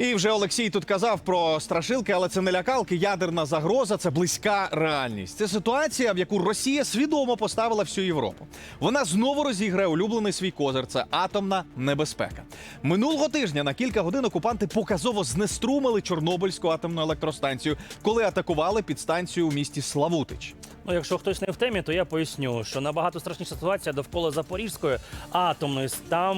І вже Олексій тут казав про страшилки, але це не лякалки. Ядерна загроза це близька реальність. Це ситуація, в яку Росія свідомо поставила всю Європу. Вона знову розіграє улюблений свій козир. Це атомна небезпека. Минулого тижня на кілька годин окупанти показово знеструмили Чорнобильську атомну електростанцію, коли атакували підстанцію у місті Славутич. Ну, якщо хтось не в темі, то я поясню, що набагато страшніша ситуація довкола Запорізької атомної. Там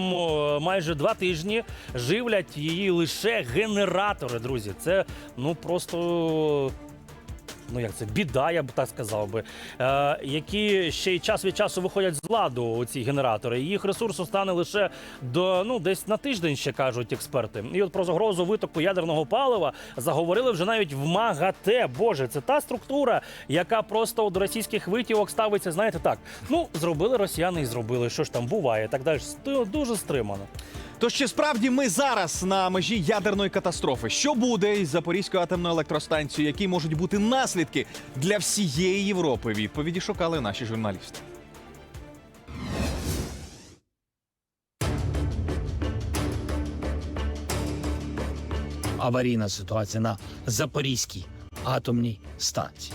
майже два тижні живлять її лише генератори, друзі. Це ну просто. Ну, як це біда, я б так сказав би, е, які ще й час від часу виходять з ладу ці генератори. Їх ресурсу стане лише до ну десь на тиждень, ще кажуть експерти. І от про загрозу витоку ядерного палива заговорили вже навіть в МАГАТЕ. Боже, це та структура, яка просто до російських витівок ставиться. Знаєте, так ну зробили росіяни і зробили. Що ж там буває? Так далі дуже стримано. Тож чи справді ми зараз на межі ядерної катастрофи? Що буде із Запорізькою атомною електростанцією? Які можуть бути наслідки для всієї Європи? Відповіді шукали наші журналісти. аварійна ситуація на Запорізькій атомній станції.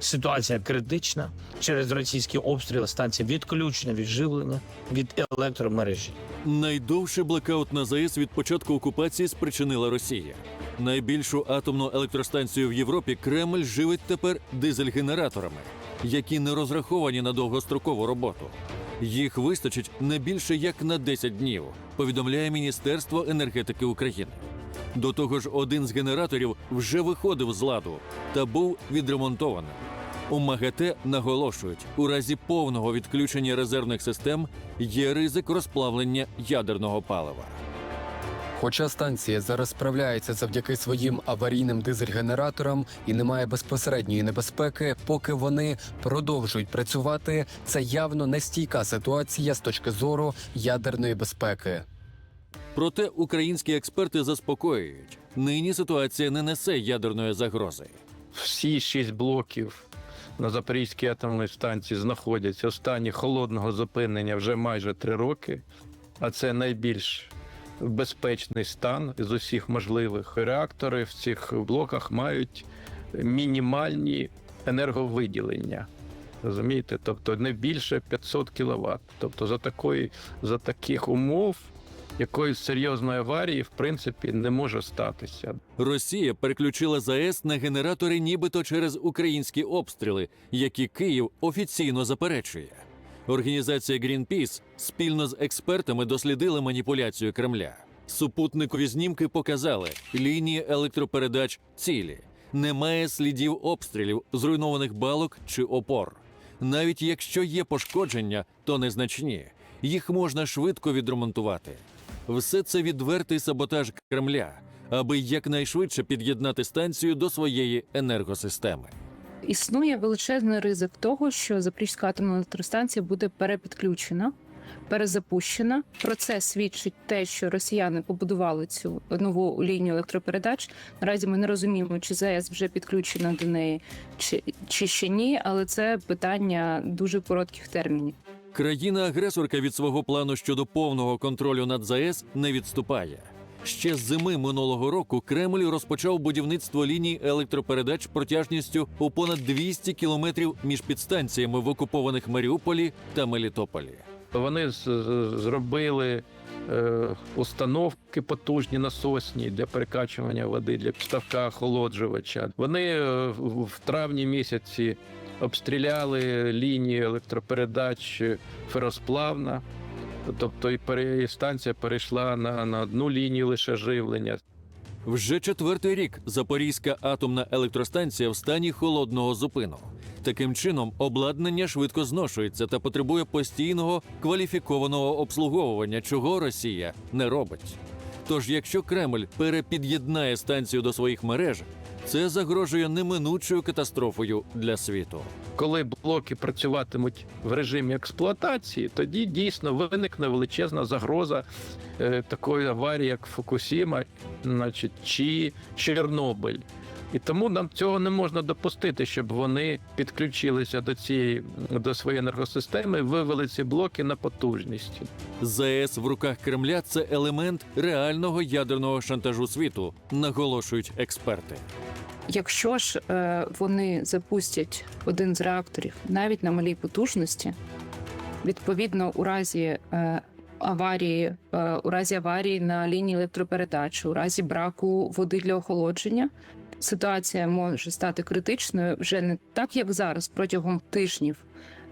Ситуація критична через російські обстріли станція відключена від живлення від електромережі. Найдовший блекаут на ЗАЕС від початку окупації спричинила Росія. Найбільшу атомну електростанцію в Європі Кремль живить тепер дизель-генераторами, які не розраховані на довгострокову роботу. Їх вистачить не більше як на 10 днів, повідомляє Міністерство енергетики України. До того ж, один з генераторів вже виходив з ладу та був відремонтований. У МАГАТЕ наголошують, у разі повного відключення резервних систем є ризик розплавлення ядерного палива. Хоча станція зараз справляється завдяки своїм аварійним дизель-генераторам і немає безпосередньої небезпеки, поки вони продовжують працювати, це явно нестійка ситуація з точки зору ядерної безпеки. Проте українські експерти заспокоюють, нині ситуація не несе ядерної загрози. всі шість блоків на Запорізькій атомній станції знаходяться в стані холодного зупинення вже майже три роки, а це найбільш безпечний стан з усіх можливих. Реактори в цих блоках мають мінімальні енерговиділення. Розумієте? Тобто не більше 500 кВт. Тобто за такої, за таких умов якоїсь серйозної аварії в принципі не може статися. Росія переключила ЗАЕС на генератори нібито через українські обстріли, які Київ офіційно заперечує. Організація Greenpeace спільно з експертами дослідила маніпуляцію Кремля. Супутникові знімки показали лінії електропередач цілі. Немає слідів обстрілів, зруйнованих балок чи опор. Навіть якщо є пошкодження, то незначні. Їх можна швидко відремонтувати. Все це відвертий саботаж Кремля, аби якнайшвидше під'єднати станцію до своєї енергосистеми. Існує величезний ризик того, що Запорізька атомна електростанція буде перепідключена, перезапущена. Про це свідчить те, що росіяни побудували цю нову лінію електропередач. Наразі ми не розуміємо, чи ЗАЕС вже підключена до неї, чи, чи ще ні, але це питання дуже коротких термінів. Країна-агресорка від свого плану щодо повного контролю над ЗАЕС не відступає. Ще з зими минулого року Кремль розпочав будівництво ліній електропередач протяжністю у понад 200 кілометрів між підстанціями в окупованих Маріуполі та Мелітополі. Вони зробили установки потужні насосні для перекачування води, для підставка охолоджувача. Вони е, в травні місяці обстріляли лінію електропередач феросплавна. Тобто і станція перейшла на, на одну лінію лише живлення. Вже четвертий рік Запорізька атомна електростанція в стані холодного зупину. Таким чином, обладнання швидко зношується та потребує постійного кваліфікованого обслуговування, чого Росія не робить. Тож, якщо Кремль перепід'єднає станцію до своїх мереж, це загрожує неминучою катастрофою для світу. Коли блоки працюватимуть в режимі експлуатації, тоді дійсно виникне величезна загроза е, такої аварії, як Фукусіма, значить, чи Чорнобиль. І тому нам цього не можна допустити, щоб вони підключилися до цієї до своєї енергосистеми, вивели ці блоки на потужність. ЗАЕС в руках Кремля це елемент реального ядерного шантажу світу, наголошують експерти. Якщо ж е, вони запустять один з реакторів навіть на малій потужності, відповідно, у разі е, аварії, е, у разі аварії на лінії електропередачі, у разі браку води для охолодження, ситуація може стати критичною вже не так, як зараз, протягом тижнів,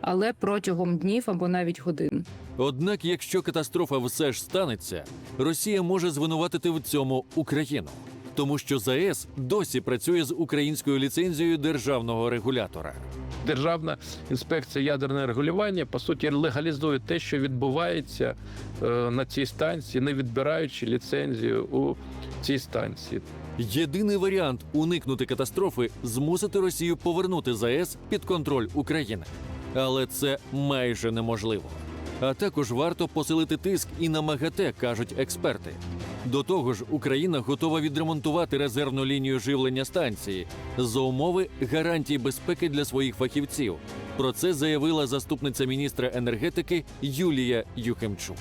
але протягом днів або навіть годин. Однак, якщо катастрофа все ж станеться, Росія може звинуватити в цьому Україну, тому що ЗАЕС досі працює з українською ліцензією державного регулятора. Державна інспекція ядерного регулювання по суті легалізує те, що відбувається е, на цій станції, не відбираючи ліцензію у цій станції. Єдиний варіант уникнути катастрофи змусити Росію повернути ЗАЕС під контроль України. Але це майже неможливо. А також варто посилити тиск і на МАГАТЕ, кажуть експерти. До того ж, Україна готова відремонтувати резервну лінію живлення станції за умови гарантій безпеки для своїх фахівців. Про це заявила заступниця міністра енергетики Юлія Юхимчук.